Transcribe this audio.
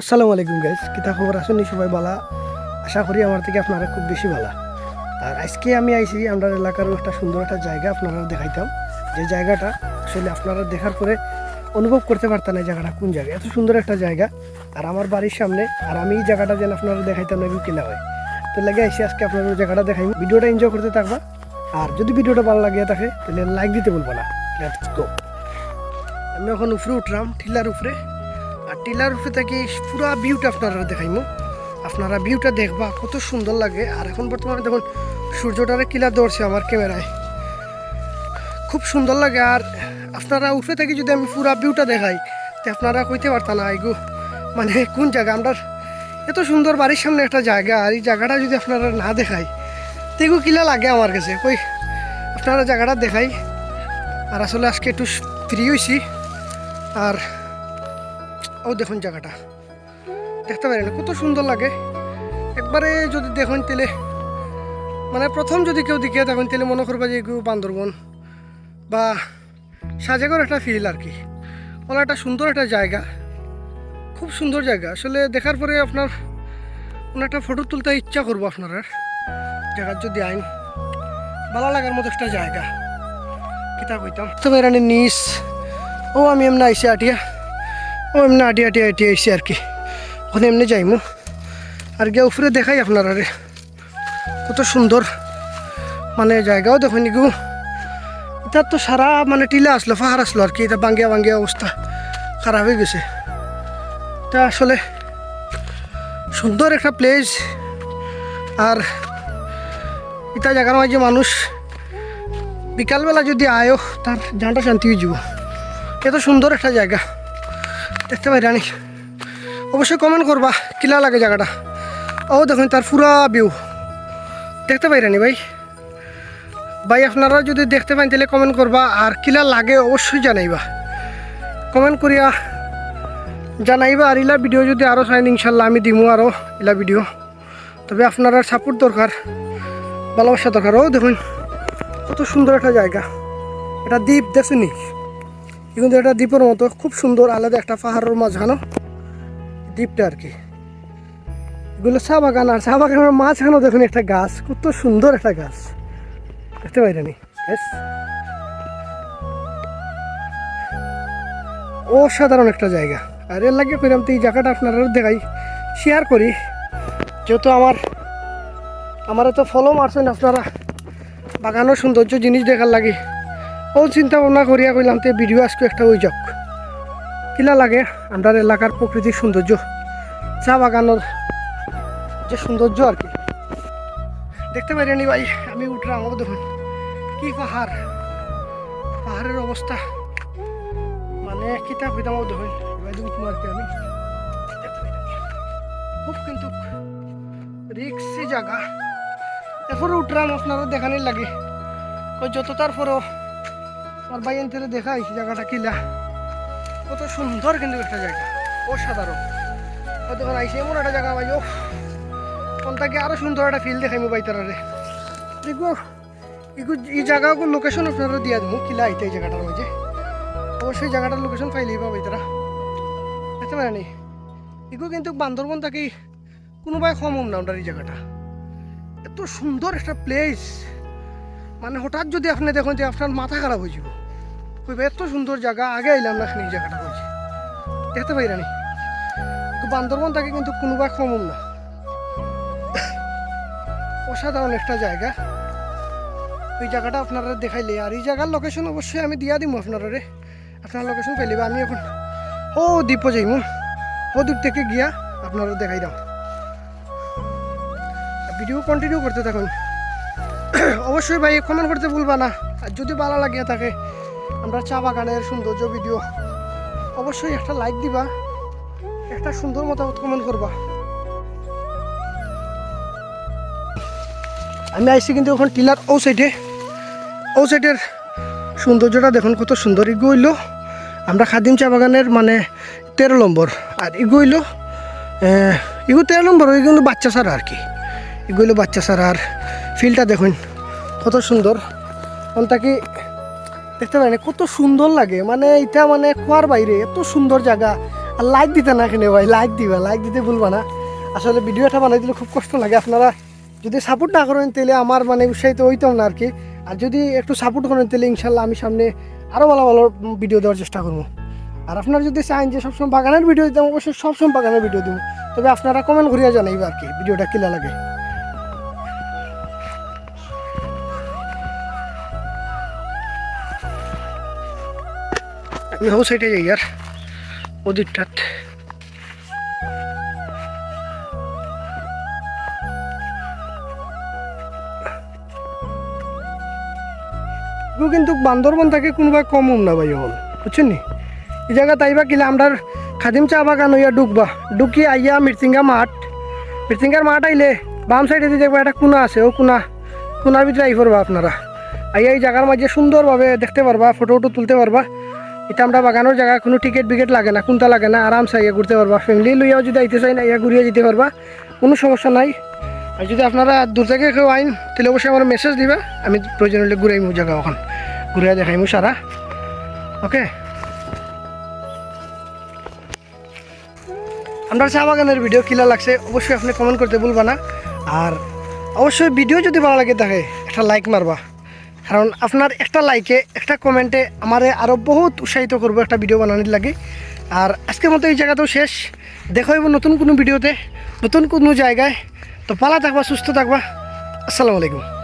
আসসালামু আলাইকুম গাইজ কিতা খবর আছেন সবাই বালা আশা করি আমার থেকে আপনারা খুব বেশি ভালা। আর আজকে আমি আইছি আমরা এলাকার একটা সুন্দর একটা জায়গা আপনারা দেখাইতাম। যে জায়গাটা আসলে আপনারা দেখার পরে অনুভব করতে পারতাম এই জায়গাটা কোন জায়গা এত সুন্দর একটা জায়গা। আর আমার বাড়ির সামনে, আর আমি এই জায়গাটা যেন আপনারা দেখাইতাম না কিনা হয়। তো লাগে আইসি আজকে আপনারা জায়গাটা দেখাই ভিডিওটা এনজয় করতে থাকবা। আর যদি ভিডিওটা ভালো লাগে থাকে, তাহলে লাইক দিতে বলব না। লেটস গো আমি এখন উপরে উঠলাম, টিলার উপরে। আর টিলার উপরে থেকে পুরা ভিউটা আপনারা দেখাইমু। আপনারা ভিউটা দেখবা, কত সুন্দর লাগে। আর এখন বর্তমানে দেখুন, সূর্যটারে কিলা ধরছে আমার ক্যামেরায়। খুব সুন্দর লাগে। আর আপনারা উপরে থেকে যদি আমি পুরা ভিউটা দেখাই, তো আপনারা কইতে পারতাম না এগু মানে কোন জায়গা? আমরা এত সুন্দর বাড়ির সামনে একটা জায়গা, আর এই জায়গাটা যদি আপনারা না দেখাই, তো এগু কিলা লাগে আমার কাছে। কই, আপনারা জায়গাটা দেখাই। আর আসলে আজকে একটু ফ্রি হয়েছি আর ও দেখুন জায়গাটা। দেখতে পারেন কত সুন্দর লাগে। একবারে যদি দেখুন তাহলে মানে প্রথম যদি কেউ দেখিয়ে দেখুন তাহলে মনে করবা যে বান্দরবন বা সাজেগর একটা ফিল আর কি। ওলা একটা সুন্দর একটা জায়গা, খুব সুন্দর জায়গা। আসলে দেখার পরে আপনার একটা ফটো তুলতে ইচ্ছা করব আপনারা। জায়গার যদি আইন, ভালো লাগার মতো একটা জায়গা। কিতা কইতাম তো বেরানি নিস ও আমি এমনি আইসি আটিয়া। এমনি আটি আটি আটি আইসি আর কি। ওখানে এমনি যাইমু। আর গিয়ে উপরে দেখাই আপনারা রে কত সুন্দর। মানে জায়গাও দেখুন নিগু এটা তো সারা মানে টিলা আসলো, পাহাড় আসলো আর কি। এটা বাঙ্গিয়া বাঙ্গিয়া অবস্থা। খারাপ হয়ে গেছে। তা আসলে সুন্দর একটা প্লেস আর এটা জায়গার মাঝে মানুষ বিকালবেলা যদি আয়ো, তার জানটা শান্তি হয়ে যাব। এত সুন্দর একটা জায়গা। দেখতে পাই রানি। অবশ্যই কমেন্ট করবা, কিলা লাগে জায়গাটা। ও দেখুন, তার পুরা ভিউ দেখতে পাই রানি ভাই। ভাই, আপনারা যদি দেখতে পান, তাহলে কমেন্ট করবা, আর কিলা লাগে অবশ্যই জানাইবা। কমেন্ট করিয়া জানাইবা, আর ইলা ভিডিও যদি আরও চাইন ইনশাল্লাহ আমি দিমু আরও ইলা ভিডিও তবে আপনারা সাপোর্ট দরকার, ভালোবাসা দরকার। ও, দেখুন, কত সুন্দর একটা জায়গা। এটা দ্বীপ দেখছেনি কিন্তু এটা দ্বীপের মতো, খুব সুন্দর, আলাদা একটা পাহাড়ের মাঝখানো দ্বীপটা আর কি। এগুলো চা বাগান, আর চা বাগানের মাঝখানেও দেখুন একটা গাছ, কত সুন্দর একটা গাছ। দেখতে পাইরানি বেশ অসাধারণ একটা জায়গা। আর এর লাগে কইরাম তো এই জায়গাটা আপনারা দেখাই শেয়ার করি। যেহেতু আমার আমার তো ফলো মারছেন আপনারা বাগানের সৌন্দর্য জিনিস দেখার লাগে। ও চিন্তা ভাবনা করিয়া কইলাম তে ভিডিও আজকে একটা ওই যাক। কিলা লাগে আমরা এলাকার প্রকৃতির সৌন্দর্য, চা বাগানের যে সৌন্দর্য আর কি। দেখতে পারিনি ভাই, আমি উঠলাম ও দেখুন কি পাহাড়, পাহাড়ের অবস্থা। মানে কিতাব কইতাম ও দেখুন এবার কি আমি। খুব কিন্তু রিক্সি জায়গা এরপরে উঠলাম আপনারা দেখানোর লাগে। যত তারপরেও আমার ভাই এনতে দেখাই জায়গাটা কিলা। কত সুন্দর কিন্তু একটা জায়গা, অসাধারণ। দেখুন আইসে এমন একটা জায়গা ভাই ও কোনটাকে আরও সুন্দর একটা ফিল দেখাই মোবাইল তারারে দেখব, এই জায়গাগুলো লোকেশন আপনারা দিয়া দেবো কিলা আইতে এই জায়গাটার মাঝে। অবশ্যই জায়গাটার লোকেশন পাইলেই পাবে তারা। দেখতে পারেনি এগু কিন্তু বান্দরবন থাকি কোনোবাই কম না ওনার এই জায়গাটা। এত সুন্দর একটা প্লেস মানে হঠাৎ যদি আপনি দেখুন যে আপনার মাথা খারাপ হয়ে যাব। কইবে, এত সুন্দর জায়গা, আগে আইলাম না এই জায়গাটা হয়েছে দেখতে পাই রানি। বান্দরবন থাকে কিন্তু কোনোবাই কম না। অসাধারণ একটা জায়গা। ওই জায়গাটা আপনারা দেখাইলে, আর এই জায়গার লোকেশন অবশ্যই আমি দিয়া দিব আপনারা আপনার লোকেশন পাইলে আমি এখন ও দ্বীপ যাইমু। ও দ্বীপ থেকে গিয়া আপনারা দেখাই দাও। ভিডিও কন্টিনিউ করতে থাকুন। অবশ্যই ভাই কমেন্ট করতে ভুলবা না। আর যদি ভালো লাগে থাকে আমরা চা বাগানের সৌন্দর্য ভিডিও। অবশ্যই একটা লাইক দিবা, একটা সুন্দর মতামত কমেন্ট করবা। আমি আইসি কিন্তু ওখানে টিলার ও সাইডে ও সাইডের সৌন্দর্যটা দেখুন কত সুন্দর ইগো হইল আমরা খাদিম চা বাগানের মানে তেরো নম্বর। আর ইগো হইল ইগো তেরো নম্বর ওই কিন্তু বাচ্চা ছাড়া আর কি। এগুলো বাচ্চা সারা আর ফিলটা দেখুন, কত সুন্দর। কি দেখতে পারেন কত সুন্দর লাগে। মানে এটা মানে কুয়ার বাইরে, এত সুন্দর জায়গা। আর লাইক দিতে না কেন ভাই লাইক দিবা লাইক দিতে ভুলবা না। আসলে ভিডিওটা বানাই দিলে খুব কষ্ট লাগে। আপনারা যদি সাপোর্ট না করেন তাহলে আমার মানে উৎসাহিত হইতাম না আর কি আর যদি একটু সাপোর্ট করেন তাহলে ইনশাল্লাহ আমি সামনে আরও ভালো ভালো ভিডিও দেওয়ার চেষ্টা করব। আর আপনারা যদি চান যে সবসময় বাগানের ভিডিও দিতাম, অবশ্যই সবসময় বাগানের ভিডিও দিব। তবে আপনারা কমেন্ট করিয়া জানাইবে আর কি ভিডিওটা কিলা লাগে। আমি হাউ সাইডে যাই আর ওদিকটাত কিন্তু বান্দরবন থেকে কোনোবা কম না ভাই হল বুঝছেন নি এই জায়গা তাইবা কিলে আমরার খাদিম চা বাগান হইয়া ডুকবা। ডুকি আইয়া মির্চিঙ্গা মাঠ। মির্চিঙ্গার মাঠ আইলে বাম সাইডে দেখবা একটা কোনা আছে, ও কোনা। কোনার ভিতরে আই পড়বা আপনারা। আইয়া এই জায়গার মাঝে সুন্দরভাবে দেখতে পারবা ফটো টটো তুলতে পারবা। এটা আমরা বাগানোর জায়গা, কোনো টিকিট বিকেট লাগে না, কোনটা লাগে না, আরামসে আইয়া ঘুরতে পারবা। ফ্যামিলি লইয়াও যদি আইতে চাই না ইয়া ঘুরিয়ে যেতে পারবা, কোনো সমস্যা নাই। আর যদি আপনারা দূর থেকে কেউ আইন, তাহলে অবশ্যই আমার মেসেজ দিবা, আমি প্রয়োজন হলে ঘুরাইমু জায়গা ওখান। ঘুরে দেখাইমু সারা। ওকে আমরা চা বাগানের ভিডিও কিলা লাগছে, অবশ্যই আপনি কমেন্ট করতে ভুলবা না। আর অবশ্যই ভিডিও যদি ভালো লাগে থাকে একটা লাইক মারবা। কারণ আপনার একটা লাইকে একটা কমেন্টে আমারে আরও বহুত উৎসাহিত করব একটা ভিডিও বানানোর লাগে। আর আজকের মতো এই জায়গাতেও শেষ। দেখা হইব নতুন কোনো ভিডিওতে নতুন কোনো জায়গায়। তো পালা থাকবা, সুস্থ থাকবা। আসসালামু আলাইকুম।